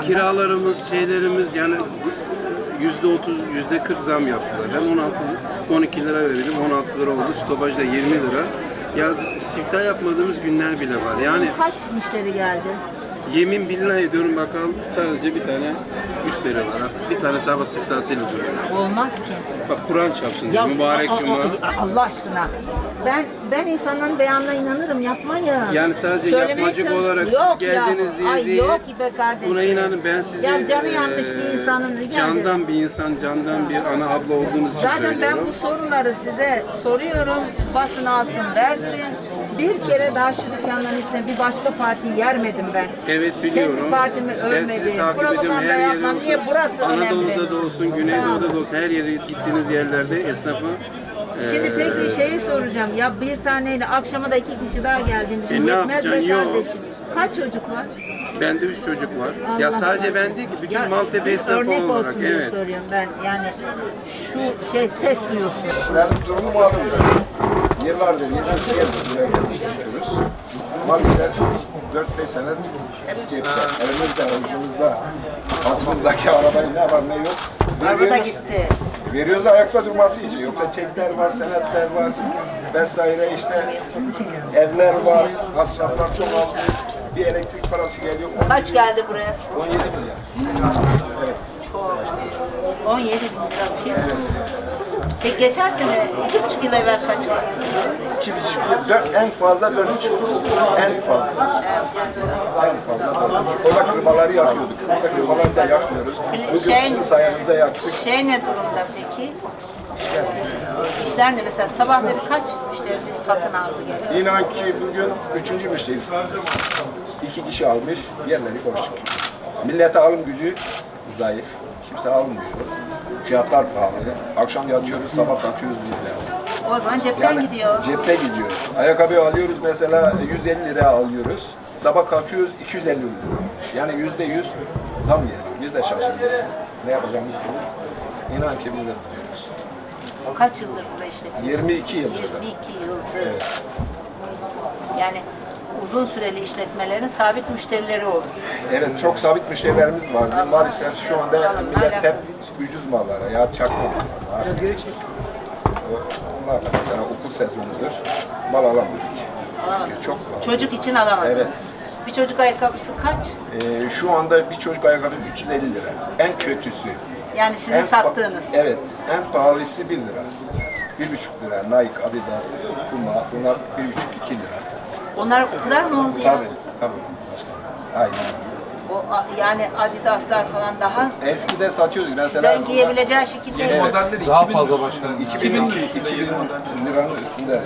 kiralarımız, şeylerimiz yani yüzde otuz, yüzde kırk zam yaptılar. Ben 16, 12 lira verdim, 16 lira oldu. Stopajda 20 lira. Ya siftah yapmadığımız günler bile var. Yani Kaç müşteri geldi? Yemin billahi ediyorum bakalım sadece bir tane müşteri var. Bir tane sabah siftahıyla duruyor. Olmaz ki. Bak Kur'an çarpsın Ya, mübarek cuma. Allah aşkına. Ben ben insanların beyanına inanırım. Yapmayın. Yani sadece Söylemeye yapmacık çalış- olarak Yok siz geldiniz ya. diye Ay, değil. Yok be kardeşim. Buna inanın ben sizi Ya canı yanmış bir insanın rica candan bir insan, candan bir ana abla olduğunuz için Zaten ben söylüyorum. bu soruları size soruyorum. Basın alsın versin. Bir kere daha şu dükkanların içine bir başka partiyi yermedim ben. Evet biliyorum. Kendi partimi ben sizi takip ediyorum her yerde yapmam. Niye olsun. burası Anadolu'da önemli? da olsun, Güneydoğu'da da olsun her yere gittiğiniz yerlerde esnafı Şimdi eee, peki şeyi soracağım. Ya bir taneyle akşama da iki kişi daha geldiniz. E, ne yapacaksın? Yok. Kaç çocuk var? bende üç çocuk var. Allah ya sadece Allah. ben değil ki bütün Ya, Maltepe esnafı örnek olarak. olsun diye Evet. soruyorum ben. Yani şu şey ses duyuyorsun. Ben durumu malum. Yıllardır, yıllardır geldik buraya geliştiriyoruz. Maalesef 4-5 senedir hep cepte, elimizde, avucumuzda, altımızdaki arabayı ne var ne yok. Araba da Veriyoruz. gitti. Veriyoruz da ayakta durması için. Yoksa çekler var, senetler var vesaire işte evler var, masraflar çok az. Bir elektrik parası geliyor. Kaç geldi buraya? 17 milyar. Evet. Çok. 17 bin lira. Şey. Peki geçen sene, iki buçuk yıl evvel kaç geldi? İki buçuk, dört, en fazla dört buçuk. En fazla. En fazla dört buçuk. O da kırmaları yakıyorduk. Şurada kırmaları da yakmıyoruz. Bugün Şey- sizin sayenizde yaktık. Şey ne durumda peki? İşler ne mesela sabahları kaç müşteriniz satın aldı geldi? İnan ki bugün üçüncü müşteriyiz. İki kişi almış, diğerleri boş. Millete alım gücü zayıf. Kimse almıyor. Fiyatlar pahalı. Akşam yatıyoruz, sabah kalkıyoruz biz de. O zaman cepten gidiyor. Cepte gidiyor. Ayakkabı alıyoruz mesela 150 liraya alıyoruz. Sabah kalkıyoruz 250 lira. Yani yüzde yüz zam geliyor. Biz de şaşırdık. Ne yapacağımızı bilmiyoruz. İnan ki biz de bilmiyoruz. Kaç yıldır burada işletiyorsunuz? 22 yıldır. 22 yıldır. Evet. Yani uzun süreli işletmelerin sabit müşterileri olur. Evet çok sabit müşterilerimiz vardı. Maalesef şu anda millet hep ucuz mallara ya çakma mallara. Biraz geri çek. Onlar da mesela okul sezonudur. Mal alamadık. Çünkü çok pahalı. Çocuk için alamadınız. Evet. Bir çocuk ayakkabısı kaç? Ee, şu anda bir çocuk ayakkabı 350 lira. En kötüsü. Yani sizin En sattığınız. Evet. En pahalısı 1 lira. 1,5 lira. Nike, Adidas, Puma. Bunlar 1,5-2 lira. Onlar o kadar mı oldu ya? Tabii. Tabii. Aynen. O, yani Adidaslar falan daha Eskide satıyoruz. Mesela sizlerin giyebileceği şekilde Evet. Modelleri Daha fazla başkanım. 2000, 2000 liranın üstünde.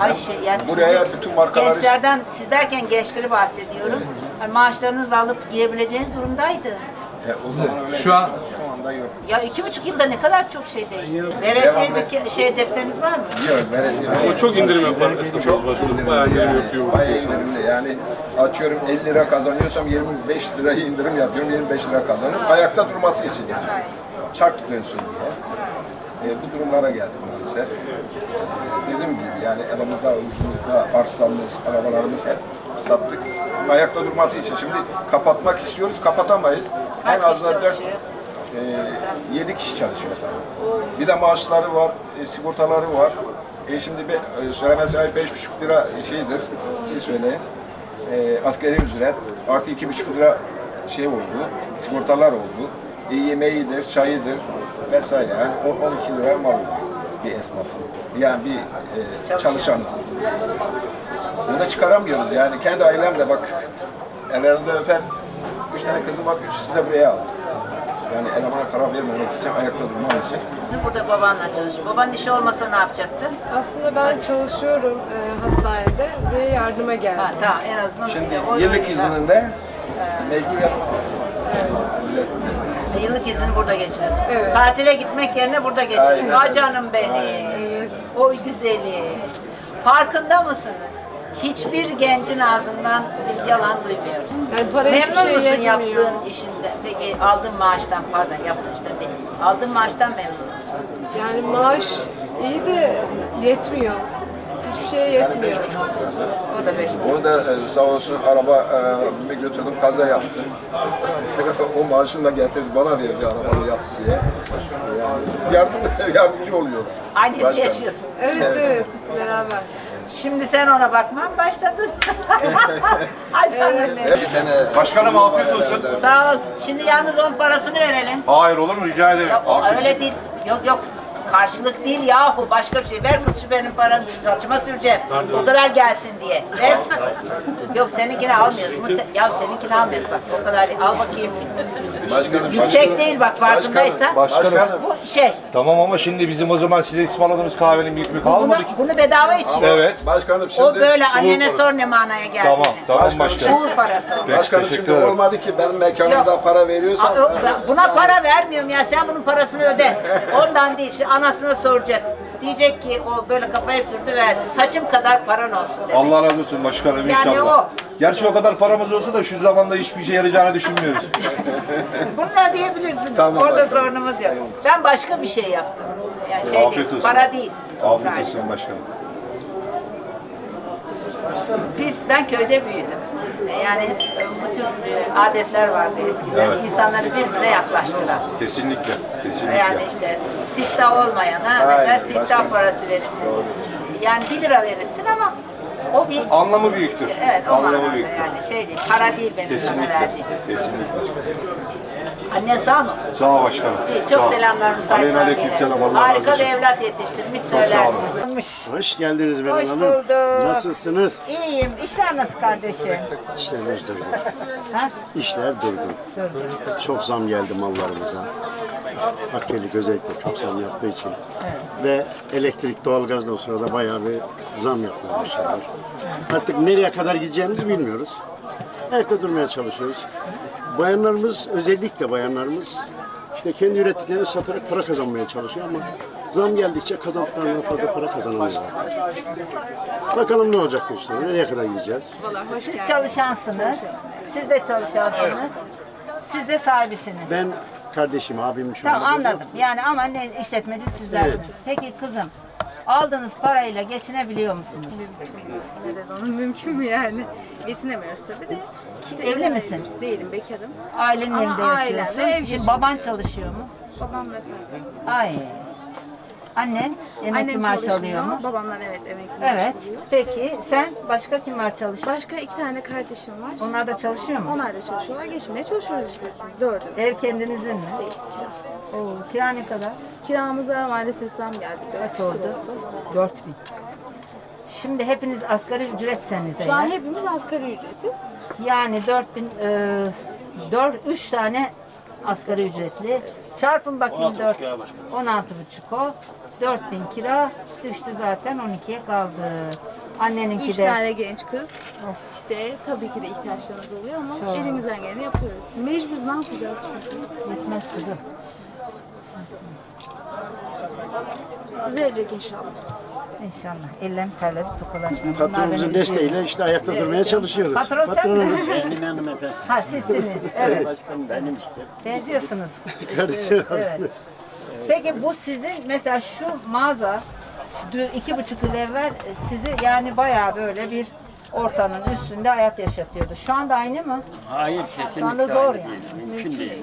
Ay şey yani Buraya bütün markaları- gençlerden siz derken gençleri bahsediyorum. Yani maaşlarınızla alıp giyebileceğiniz durumdaydı. E, o zaman öyle Şu an- şu anda yok. Ya iki buçuk yılda ne kadar çok şey değişti. Veresiye şey defteriniz var mı? Yok, veresiye. Ama çok indirim yapar esnafımız başkanım. Bayağı indirim yapıyor. Bayağı indirimli. Yani atıyorum 50 lira kazanıyorsam 25 lirayı indirim yapıyorum. 25 lira kazanıyorum. Ayakta durması için yani. Çark dönsün diye. E, bu durumlara geldik maalesef. E, gibi yani elimizde, avucumuzda arsamız, arabalarımız hep sattık. Ayakta durması için şimdi kapatmak istiyoruz, kapatamayız. Kaç en az kişi da 4 çalışıyor? 7 kişi çalışıyor efendim. Bir de maaşları var, e, sigortaları var. E şimdi be, e, söylemesi ay 5,5 lira şeydir, siz söyleyin. E, askeri ücret artı 2,5 lira şey oldu, sigortalar oldu. E, yemeğidir, çayıdır vesaire. Yani on- 12 lira mal oluyor bir esnafın. Yani bir e, çalışan. Bunu da çıkaramıyoruz yani kendi ailemle bak ellerinde öper. Üç tane kızım var, üçüsü de buraya aldı. Yani elemana para vermemek için, ayakta durmam için. Burada babanla çalışıyor. Babanın işi olmasa ne yapacaktı? Aslında ben çalışıyorum e, hastanede. Buraya yardıma geldim. Ha, tamam en azından Şimdi o- yıllık ha, izninde mecburen Yıllık izni burada geçiriyorsun. Evet. Tatile gitmek yerine burada geçiriyorsun. Aynen. Ah canım benim. O güzeli. Farkında mısınız? Hiçbir gencin ağzından biz yalan duymuyoruz. Yani para hiçbir Memnun musun yetmiyor. yaptığın işinde? Peki aldığın maaştan, pardon yaptığın işte değil. Aldığın maaştan memnun musun? Yani maaş iyi de yetmiyor. Şeye yetmiyor. 5,5 lira. O da beş. Onu da e, sağ olsun araba e, bir götürdüm kaza yaptı. o maaşını da getirdi bana verdi arabayı yaptı diye. Yani yardım, yardımcı oluyor. Aynı Başka. yaşıyorsunuz. Evet evet beraber. Şimdi sen ona bakmam başladın. Bir tane Başkanım afiyet olsun. Sağ ol. Şimdi yalnız onun parasını verelim. Hayır olur mu rica ederim. Afiyet öyle değil. Yok yok. Karşılık değil yahu başka bir şey. Ver kız şu benim paramı saçıma süreceğim. O kadar gelsin diye. Ver. Yok seninkini almıyoruz. Muhte- ya seninkini almıyoruz bak o kadar. Al bakayım. Başkanım. Yüksek değil bak farkındaysan. Başkanım. Bu şey. Tamam ama şimdi bizim o zaman size ısmarladığımız kahvenin büyük bir kalmadı ki. bunu bedava içiyor. Evet. Başkanım şimdi. O böyle annene Uğur- sor ne manaya geldiğini. Tamam tamam Başkanım, başkanım. Uğur parası. Peki, Başkanım şimdi ederim. olmadı ki benim mekanımda Yok. para ben Buna para vermiyorum ya sen bunun parasını öde. Ondan değil şimdi anasına soracak. Diyecek ki o böyle kafaya sürdü verdi. Saçım kadar paran olsun dedi. Allah razı olsun başkanım Yani inşallah. o. Gerçi o kadar paramız olsa da şu zamanda hiçbir şey yarayacağını düşünmüyoruz. Bunu ödeyebilirsiniz. Tamam, Orada başkanım. sorunumuz yok. Ben başka bir şey yaptım. Yani şey Afiyet değil, olsun. para değil. Afiyet olsun başkanım. Biz, ben köyde büyüdüm. Yani hep e, bu tür e, adetler vardı eskiden. Evet. İnsanları birbirine yaklaştıran. Kesinlikle. Kesinlikle. Yani işte siftah olmayana mesela Aynen, siftah başkanım. parası verirsin. Yani 1 lira verirsin ama o bir Anlamı büyüktür. İşte, evet o Anlamı büyüktür. yani şey değil, para değil benim sana Kesinlikle. verdiğim. Kesinlikle Annen sağ mı? Sağ ol başkanım. İyi, çok selamlarımı saygılar aleyküm selam. Allah Harika bir olsun. evlat yetiştirmiş söylersin. Hoş geldiniz benim Hoş hanım. bulduk. Nasılsınız? İyiyim. İşler nasıl kardeşim? İşlerimiz durgun. Ha? İşler durgun. Dur. Çok zam geldi mallarımıza. Akçelik özellikle çok zam yaptığı için. Ve elektrik, doğalgazdan sonra da bayağı bir zam başladılar. Artık nereye kadar gideceğimizi bilmiyoruz. Ayakta durmaya çalışıyoruz. Bayanlarımız, özellikle bayanlarımız işte kendi ürettiklerini satarak para kazanmaya çalışıyor ama zam geldikçe kazandıklarından fazla para kazanamıyorlar. Bakalım ne olacak bu işler, nereye kadar gideceğiz? Siz çalışansınız. Siz de çalışansınız. Siz de sahibisiniz. Ben kardeşim, abim şu Tamam anda anladım. Yani ama ne işletmeci sizlersiniz. Evet. Peki kızım, aldığınız parayla geçinebiliyor musunuz? Evet, onun mümkün mü yani? Geçinemiyoruz tabii de. İşte Evli misin? Değilim, bekarım. Ailenin Ama evinde ailemle yaşıyorsun. ev Şimdi baban çalışıyor mu? Babam vefat. Ay. Annen emekli Annem maaş çalışmıyor. alıyor mu? Babamdan evet emekli maaş Evet. alıyor. Peki sen başka kim var çalışıyor? Başka iki tane kardeşim var. Onlar da çalışıyor mu? Onlar da çalışıyorlar. Geçinmeye çalışıyoruz işte. Dördümüz. Ev kendinizin mi? Değil. Oo, kira ne kadar? Kiramıza maalesef zam geldi. Dört Kaç oldu? 4000. Şimdi hepiniz asgari ücretseniz Şu an eğer, hepimiz asgari ücretiz. yani 4000 e, 4 3 tane asgari ücretli. Çarpın bakayım 4 16 buçuk o. 4000 kira düştü zaten 12'ye kaldı. Anneninki Üç de tane genç kız. İşte tabii ki de ihtiyaçlarımız oluyor ama elimizden geleni yapıyoruz. Mecburuz ne yapacağız çünkü? yetmez kızım. Düzelecek inşallah. İnşallah. Ellem terleri tokalaşmıyor. Patronumuzun desteğiyle işte ayakta durmaya çalışıyoruz. Patron sen Patronumuz Benim hanımefendi. Ha sizsiniz. Evet. Başkanım benim işte. Benziyorsunuz. evet. Peki bu sizin mesela şu mağaza iki buçuk yıl evvel e, sizi yani bayağı böyle bir ortamın üstünde hayat yaşatıyordu. Şu anda aynı mı? Hayır Şu anda kesinlikle zor aynı yani. değil. Mümkün değil.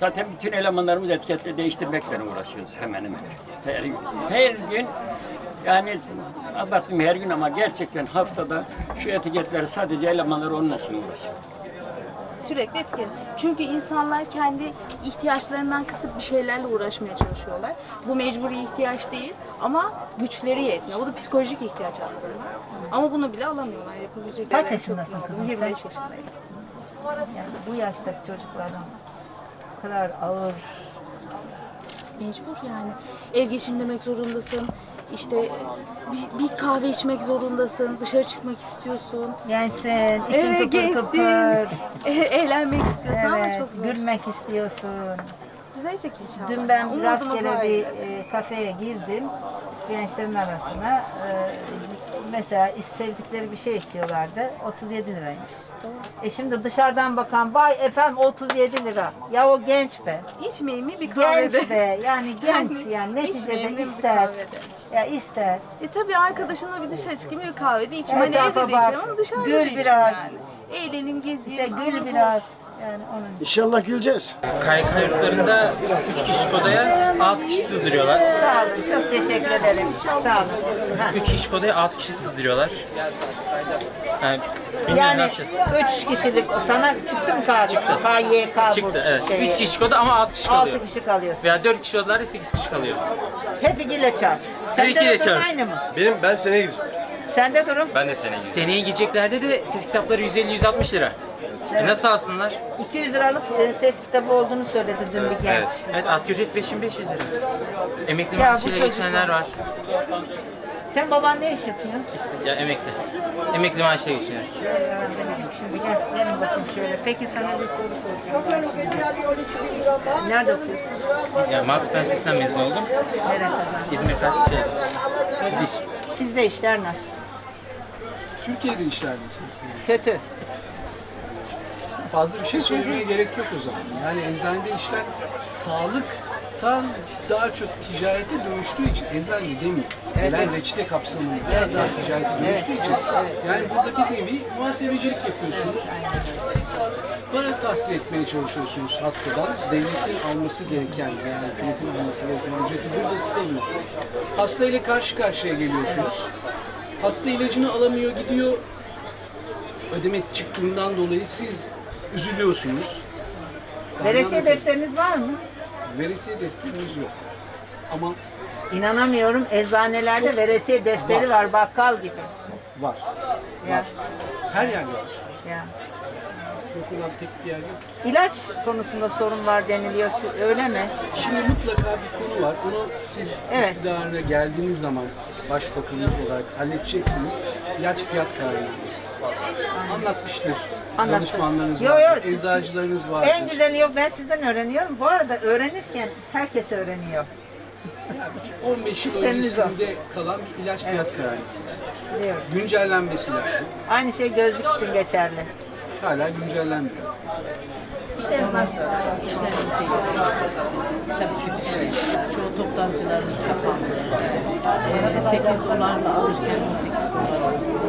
Zaten bütün elemanlarımız etiketle değiştirmekle uğraşıyoruz hemen hemen. Her gün. Her gün yani abarttım her gün ama gerçekten haftada şu etiketleri sadece elemanlar onun için uğraşıyor. Sürekli etken. Çünkü insanlar kendi ihtiyaçlarından kısıp bir şeylerle uğraşmaya çalışıyorlar. Bu mecburi ihtiyaç değil ama güçleri yetmiyor. Bu da psikolojik ihtiyaç aslında. Ama bunu bile alamıyorlar. Yapabilecekler Kaç yaşındasın kızım sen? 25 yaşındayım. Yani bu yaştaki çocukların bu kadar ağır Mecbur yani. Ev geçindirmek zorundasın. İşte bir, bir kahve içmek zorundasın. Dışarı çıkmak istiyorsun. yensin, için Eve kıpır kıpır. Eğlenmek istiyorsun ama Evet, çok zor. gülmek istiyorsun. Düzelecek inşallah. Dün ben Umudumuz rastgele var bir e, kafeye girdim. Gençlerin arasına. E, mesela sevdikleri bir şey içiyorlardı. 37 liraymış. E şimdi dışarıdan bakan vay efendim 37 lira. Ya o genç be. İçmeyin mi bir kahvede? Genç be. Yani genç yani içmeyin neticede mi bir ister. kahvede? Ya ister. E tabii arkadaşımla bir dışarı çıkayım bir kahvede içeyim. Hani Etrafa evde de içerim ama dışarıda gül da içeyim biraz. yani. Eğlenim, gezeyim. İşte gül biraz. Yani onun. İnşallah güleceğiz. KYK yurtlarında 3 kişilik odaya 6 kişi sığdırıyorlar. Sağ olun. Çok teşekkür ederim. Sağ olun. Ha. 3 kişilik odaya 6 kişi sığdırıyorlar. Yani bilmiyorum ne Yani yapacağız. üç kişilik sana çıktı mı kağıt? Çıktı. KYK Çıktı evet. Şeyi. 3 kişilik oda ama 6 kişi kalıyor. Altı kişi kalıyorsun. Veya 4 kişi odalarda 8 kişi kalıyor. Hep ikiyle çarp. Sende ikiyle durum çarp. aynı mı? Benim ben seneye gireceğim. Sende durum Ben de seneye gireceğim. Seneye gireceklerdi de test kitapları 150-160 lira. E nasıl alsınlar? 200 liralık e, test kitabı olduğunu söyledi dün bir genç. Evet. Evet asgari ücret 5500 lira. Emekli Ya bu maaşıyla çocuk- geçinenler var. Sen baban ne iş yapıyor? Ya emekli. Emekli maaşıyla geçiniyoruz. Bileyim şimdi gel gelin bakayım şöyle. Peki sana bir soru soracağım. Nerede okuyorsun? Ya mantık üniversitesinden mezun oldum. Nerede kazandın? İzmir Fatih şey, Diş. Sizde işler nasıl? Türkiye'de işler nasıl? Kötü. Fazla bir şey söylemeye gerek yok o zaman. Yani eczanede işler sağlıktan daha çok ticarete dönüştüğü için eczane demiyor. Gelen reçete kapsamında biraz daha ticarete dönüştüğü için yani burada bir nevi muhasebecilik yapıyorsunuz. Para tahsil etmeye çalışıyorsunuz hastadan. Devletin alması gereken yani hükümetin alması gereken ücreti burada siz alıyorsunuz. Hasta ile karşı karşıya geliyorsunuz. Hasta ilacını alamıyor gidiyor ödeme çıktığından dolayı siz üzülüyorsunuz. Veresiye Anladım. defteriniz var mı? Veresiye defteriniz yok. Ama İnanamıyorum. Eczanelerde veresiye defteri var bakkal gibi. var. Ya, Her yerde var. ya. Yok olan tek bir yer yok. İlaç konusunda sorun var deniliyor. Öyle mi? Şimdi mutlaka bir konu var. Onu siz Evet. iktidarına geldiğiniz zaman başbakanınız olarak halledeceksiniz. İlaç fiyat kararnamesi. Anlatmıştır. Danışmanlarınız Yo, vardır. yo, eczacılarınız vardır. En güzeli yok ben sizden öğreniyorum. Bu arada öğrenirken herkes öğreniyor. 15 yıl Sistemimiz o. öncesinde kalan bir ilaç fiyat kararnamesi. Güncellenmesi lazım. Aynı şey gözlük için geçerli. Hala güncellenmiyor. İşleriniz nasıl? İşlerimiz iyi. Tabii çünkü şey, çoğu toptancılarımız kapandı. Ee, 8 dolarla alırken 18 dolar alıyor.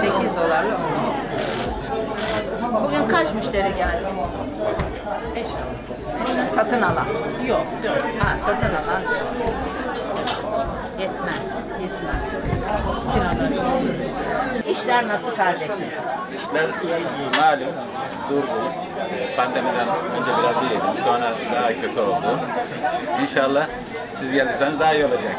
8 dolarla 10. Bugün kaç müşteri geldi? Satın alan. Yok, yok. Ha, satın alan. Yetmez. Yetmez. Kiralar. İşler nasıl kardeşim? İşler malum durdu. Ee, Pandemiden önce biraz iyiydi. Sonra daha kötü oldu. İnşallah siz gelirseniz daha iyi olacak.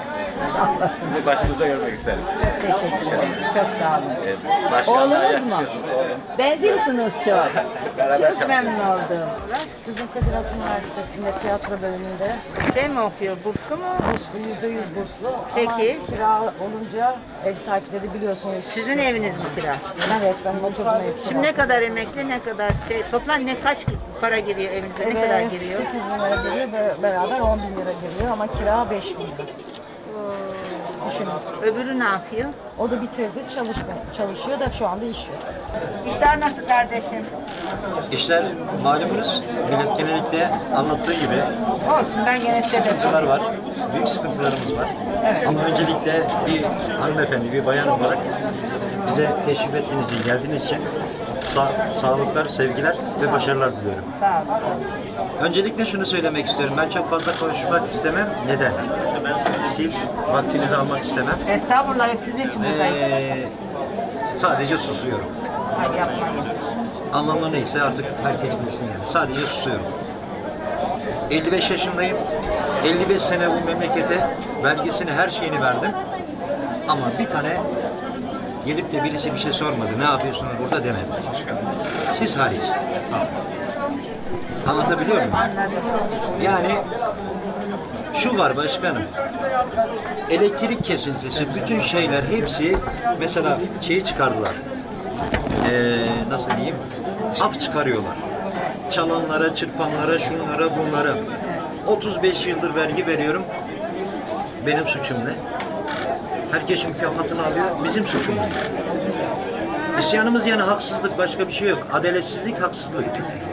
Sizi başımızda görmek isteriz. Teşekkür ederim. Çok sağ olun. Ee, Başkanlığa Oğlunuz mu? yakışıyorsunuz. Oğlum. Benziyorsunuz çok. Beraber Çok memnun oldum. Kızım Kadir Has Üniversitesi'nde tiyatro bölümünde Şey mi okuyor? Burslu mu? burslu, yüzde yüz burslu. Peki. Ama kira olunca ev sahipleri biliyorsunuz. Sizin eviniz mi kira? Evet, ben oturdum ev kira. Şimdi ne kadar emekli, ne kadar şey, toplam ne kaç para giriyor evinize, ne kadar giriyor? 8 bin lira giriyor, be- beraber 10 bin lira giriyor ama kira 5 bin lira. Düşünün. Öbürü ne yapıyor? O da bitirdi, çalışmıyor. Çalışıyor da şu anda iş yok. İşler nasıl kardeşim? İşler malumunuz millet genellikle anlattığı gibi Olsun ben gene size de sıkıntılar var. Büyük sıkıntılarımız var. Ama öncelikle bir hanımefendi, bir bayan olarak bize teşrif ettiğiniz için, geldiğiniz için sa- sağlıklar, sevgiler ve başarılar diliyorum. Sağ olun. Öncelikle şunu söylemek istiyorum. Ben çok fazla konuşmak istemem. Neden? Siz vaktinizi almak istemem. Estağfurullah sizin için buradayız. Ee, sadece susuyorum. Ay yapmayın. Anlamı neyse artık herkes bilsin yani. Sadece susuyorum. 55 yaşındayım. 55 sene bu memlekete vergisini her şeyini verdim. Ama bir tane gelip de birisi bir şey sormadı. Ne yapıyorsunuz burada demedi. Siz hariç. Anlatabiliyor muyum? Yani şu var başkanım. Elektrik kesintisi, bütün şeyler hepsi mesela şeyi çıkardılar. Ee, nasıl diyeyim? Af çıkarıyorlar. Çalanlara, çırpanlara, şunlara, bunlara. 35 yıldır vergi veriyorum. Benim suçum ne? Herkes mükafatını alıyor. Bizim suçumuz. İsyanımız yani haksızlık başka bir şey yok. Adaletsizlik, haksızlık.